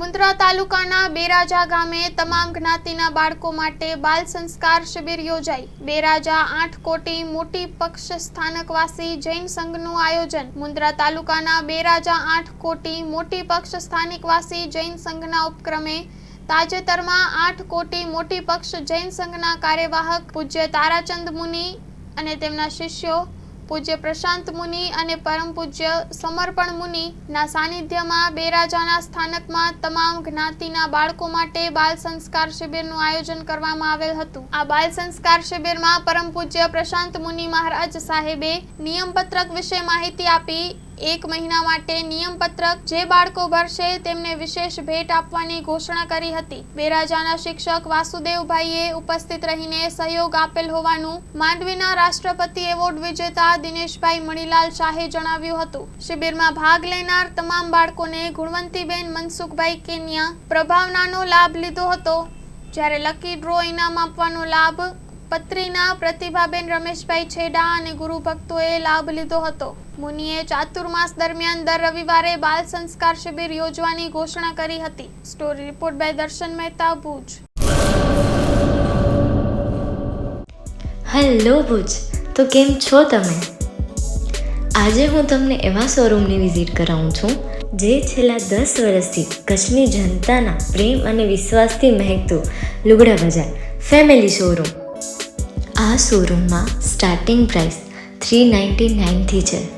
મુન્દ્રા તાલુકાના બેરાજા ગામે તમામ જ્ઞાતિના બાળકો માટે બાલ સંસ્કાર શિબિર યોજાઈ. બેરાજા આઠ કોટી મોટી પક્ષ સ્થાનકવાસી જૈન સંઘનું આયોજન. મુન્દ્રા તાલુકાના બેરાજા આઠ કોટી મોટી પક્ષ સ્થાનિકવાસી જૈન સંઘના ઉપક્રમે તાજેતરમાં આઠ કોટી મોટી પક્ષ જૈન સંઘના કાર્યવાહક પૂજ્ય તારાચંદ મુનિ અને તેમના શિષ્યો પૂજ્ય પ્રશાંત મુનિ અને પરમ પૂજ્ય સમર્પણ મુનિ ના સાનિધ્યમાં બેરાજાના સ્થાનકમાં તમામ જ્ઞાતિના બાળકો માટે બાલ સંસ્કાર શિબિરનું આયોજન કરવામાં આવેલ હતું. આ બાલ સંસ્કાર શિબિરમાં પરમ પૂજ્ય પ્રશાંત મુનિ મહારાજ સાહેબે નિયમપત્રક વિશે માહિતી આપી એક મહિના માટે નિયમપત્રક જે બાળકો ભરશે તેમને વિશેષ ભેટ આપવાની ઘોષણા કરી હતી. બેરાજાના શિક્ષક વાસુદેવભાઈએ ઉપસ્થિત રહીને સહયોગ આપેલ હોવાનું માંડવીના રાષ્ટ્રપતિ એવોર્ડ વિજેતા દિનેશભાઈ મણીલાલ શાહે જણાવ્યું હતું. શિબિરમાં ભાગ લેનાર તમામ બાળકોને ગુણવંતીબેન મનસુખભાઈ કેન્યા પ્રભાવનાનો લાભ લીધો હતો. જ્યારે લકી ડ્રો ઇનામ આપવાનો લાભ પત્રીના પ્રતિભાબેન રમેશભાઈ છેડા અને ગુરુ ભક્તોએ લાભ લીધો હતો. મુનિએ ચાતુર્માસ દરમિયાન દર રવિવારે બાલ સંસ્કાર શિબિર યોજવાની ઘોષણા કરી હતી. સ્ટોરી રિપોર્ટ બાય દર્શન મહેતા, ભુજ. હેલો, ભુજ. તો કેમ છો તમે? આજે હું તમને એવા શોરૂમની વિઝિટ કરાવું છું, જે છેલ્લા દસ વર્ષથી કચ્છની જનતાના પ્રેમ અને વિશ્વાસથી મહેકતું લુગડા બજાર ફેમિલી શોરૂમ. આ શોરૂમમાં સ્ટાર્ટિંગ પ્રાઇસ થ્રી નાઇન્ટી નાઇનથી છે.